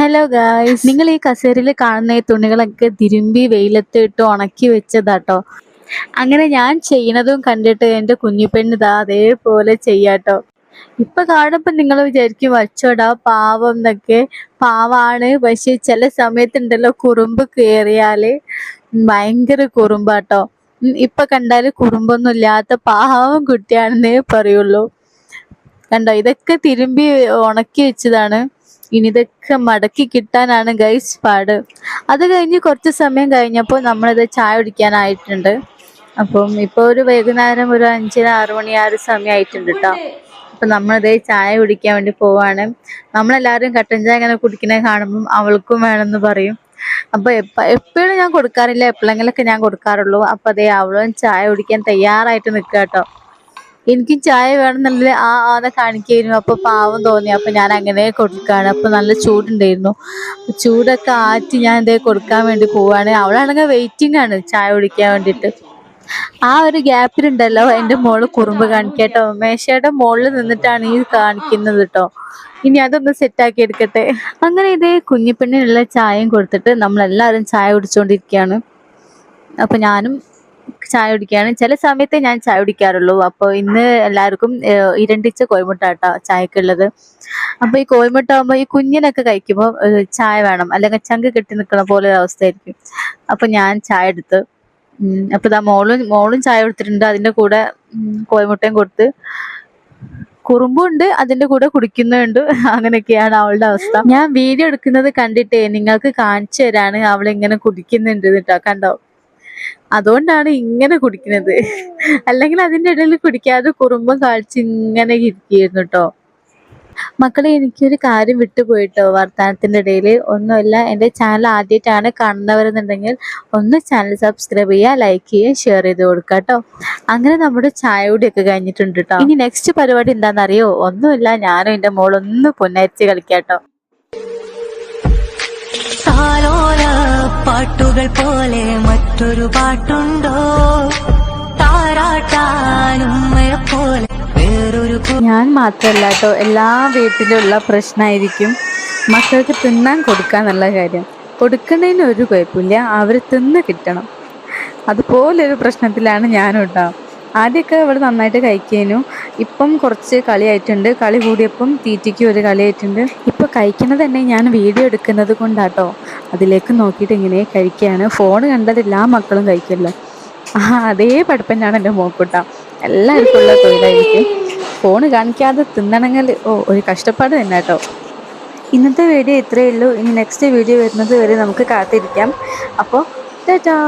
Hello guys നിങ്ങൾ ഈ കസേരയിൽ കാണുന്ന ഈ തുണികളൊക്കെ തിരുമ്പി വെയിലത്ത് ഇട്ട് ഉണക്കി വെച്ചതാട്ടോ. അങ്ങനെ ഞാൻ ചെയ്യണതും കണ്ടിട്ട് എന്റെ കുഞ്ഞിപ്പെണ്ണ് ഇതാ അതേപോലെ ചെയ്യാട്ടോ. ഇപ്പൊ കാണുമ്പോ നിങ്ങൾ വിചാരിക്കും വച്ചോടാ പാവം എന്നൊക്കെ. പാവാണ് പക്ഷെ ചില സമയത്തുണ്ടല്ലോ കുറുമ്പ് കയറിയാൽ ഭയങ്കര കുറുമ്പാട്ടോ. ഇപ്പൊ കണ്ടാൽ കുറുമ്പൊന്നും ഇല്ലാത്ത പാവം കുട്ടിയാണെന്നേ പറയുള്ളൂ. കണ്ടോ ഇതൊക്കെ തിരുമ്പി ഉണക്കി വെച്ചതാണ്. ഇനി ഇതൊക്കെ മടക്കി കിട്ടാനാണ് ഗൈസ് പാട്. അത് കഴിഞ്ഞ് കുറച്ച് സമയം കഴിഞ്ഞപ്പോൾ നമ്മളിത് ചായ കുടിക്കാനായിട്ടുണ്ട്. അപ്പം ഇപ്പോൾ ഒരു വൈകുന്നേരം ഒരു അഞ്ചര ആറു മണി ആറ് ഒരു സമയം ആയിട്ടുണ്ട് കേട്ടോ അപ്പം നമ്മളിതേ ചായ കുടിക്കാൻ വേണ്ടി പോവാണ്. നമ്മളെല്ലാവരും കട്ടൻ ചായ ഇങ്ങനെ കുടിക്കുന്നത് കാണുമ്പം അവൾക്കും വേണമെന്ന് പറയും. അപ്പൊ എപ്പ എപ്പോഴും ഞാൻ കൊടുക്കാറില്ല. എപ്പോഴെങ്കിലൊക്കെ ഞാൻ കൊടുക്കാറുള്ളൂ. അപ്പൊ അതേ അവളും ചായ കുടിക്കാൻ തയ്യാറായിട്ട് നിൽക്കുക കേട്ടോ എനിക്കും ചായ വേണമെന്നുള്ള ആ ആനെ കാണിക്കായിരുന്നു. അപ്പൊ പാവം തോന്നി. അപ്പൊ ഞാൻ അങ്ങനെ കൊടുക്കാണ്. അപ്പൊ നല്ല ചൂടുണ്ടായിരുന്നു. ചൂടൊക്കെ ആറ്റി ഞാൻ എന്തേ കൊടുക്കാൻ വേണ്ടി പോവാണ്. അവളാണെങ്കിൽ വെയിറ്റിംഗ് ആണ് ചായ കുടിക്കാൻ വേണ്ടിയിട്ട്. ആ ഒരു ഗ്യാപ്പിലുണ്ടല്ലോ എന്റെ മോൾ കുറുമ്പ് കാണിക്കട്ടോ. മേശയുടെ മുകളിൽ നിന്നിട്ടാണ് ഈ കാണിക്കുന്നത് കേട്ടോ ഇനി അതൊന്ന് സെറ്റാക്കി എടുക്കട്ടെ. അങ്ങനെ ഇതേ കുഞ്ഞിപ്പെണ്ണിനുള്ള ചായയും കൊടുത്തിട്ട് നമ്മളെല്ലാവരും ചായ കുടിച്ചുകൊണ്ടിരിക്കുകയാണ് അപ്പൊ ഞാനും ചായ കുടിക്കുകയാണ് ചില സമയത്ത് ഞാൻ ചായ കുടിക്കാറുള്ളൂ. അപ്പോൾ ഇന്ന് എല്ലാവർക്കും ഇരണ്ടിച്ച കോഴിമുട്ട കേട്ടോ ചായക്കുള്ളത്. അപ്പൊ ഈ കോഴിമുട്ട ആകുമ്പോൾ ഈ കുഞ്ഞിനൊക്കെ കഴിക്കുമ്പോൾ ചായ വേണം. അല്ലെങ്കിൽ ചങ്ക് കെട്ടി നിൽക്കുന്ന പോലെ ഒരു അവസ്ഥയായിരിക്കും. അപ്പോൾ ഞാൻ ചായ എടുത്ത് അപ്പോൾ അപ്പൊ ഇതാ മോളും മോളും ചായ കൊടുത്തിട്ടുണ്ട്. അതിന്റെ കൂടെ കോഴിമുട്ടയും കൊടുത്ത്. കുറുമ്പുണ്ട് അതിന്റെ കൂടെ കുടിക്കുന്നുണ്ട്. അങ്ങനെയൊക്കെയാണ് അവളുടെ അവസ്ഥ. ഞാൻ വീഡിയോ എടുക്കുന്നത് കണ്ടിട്ടേ നിങ്ങൾക്ക് കാണിച്ചു തരാണ് അവൾ കുടിക്കുന്നുണ്ട് കേട്ടോ കണ്ടോ? അതുകൊണ്ടാണ് ഇങ്ങനെ കുടിക്കുന്നത്. അല്ലെങ്കിൽ അതിന്റെ ഇടയിൽ കുടിക്കാതെ കുറുമ്പം കാഴ്ച ഇങ്ങനെ ഇരിക്കുകയായിരുന്നു കേട്ടോ മക്കളെ എനിക്കൊരു കാര്യം വിട്ടുപോയിട്ടോ വർത്താനത്തിന്റെ ഇടയിൽ ഒന്നുമല്ല. എന്റെ ചാനൽ ആദ്യമായിട്ടാണ് കാണുന്നവരെന്നുണ്ടെങ്കിൽ ഒന്ന് ചാനൽ സബ്സ്ക്രൈബ് ചെയ്യുക ലൈക്ക് ചെയ്യുക ഷെയർ ചെയ്ത് കൊടുക്കുക കേട്ടോ അങ്ങനെ നമ്മുടെ ചായ കൂടിയൊക്കെ കഴിഞ്ഞിട്ടുണ്ട് കേട്ടോ ഇനി നെക്സ്റ്റ് പരിപാടി എന്താണെന്നറിയോ? ഒന്നുമില്ല. ഞാനും എന്റെ മോളൊന്ന് പൊന്നരിച്ച് കളിക്കാം താലോല പാട്ടുകൾ പോലെ മറ്റൊരു പാട്ടുണ്ടോ? താരാട്ടാനും പോലെ വേറൊരു ഞാൻ മാത്രമല്ല കേട്ടോ എല്ലാ വീട്ടിലുള്ള പ്രശ്നമായിരിക്കും മക്കൾക്ക് തിന്നാൻ കൊടുക്കാന്നുള്ള കാര്യം. കൊടുക്കുന്നതിന് ഒരു കുഴപ്പമില്ല അവർ തിന്ന് കിട്ടണം. അതുപോലൊരു പ്രശ്നത്തിലാണ് ഞാനും ഉണ്ടാവും ആദ്യമൊക്കെ അവൾ നന്നായിട്ട് കഴിക്കാനു. ഇപ്പം കുറച്ച് കളിയായിട്ടുണ്ട്. കളി കൂടിയപ്പം തീറ്റയ്ക്ക് ഒരു കളിയായിട്ടുണ്ട്. ഇപ്പം കഴിക്കുന്നത് തന്നെ ഞാൻ വീഡിയോ എടുക്കുന്നത് കൊണ്ടാട്ടോ. അതിലേക്ക് നോക്കിയിട്ട് ഇങ്ങനെ കഴിക്കുകയാണ്. ഫോൺ കണ്ടത് എല്ലാ മക്കളും കഴിക്കില്ല. ആ അതേ പഠിപ്പന്നാണ് എന്റെ മോക്കൂട്ട. എല്ലാവർക്കും ഉള്ള തൊഴിലായിരിക്കും. ഫോൺ കാണിക്കാതെ തിന്നണമെങ്കിൽ ഓ ഒരു കഷ്ടപ്പാട് തന്നെ കേട്ടോ. ഇന്നത്തെ വീഡിയോ ഇത്രയേ ഉള്ളൂ. ഇനി നെക്സ്റ്റ് വീഡിയോ വരുന്നത് വരെ നമുക്ക് കാത്തിരിക്കാം. അപ്പോൾ ടാറ്റാ.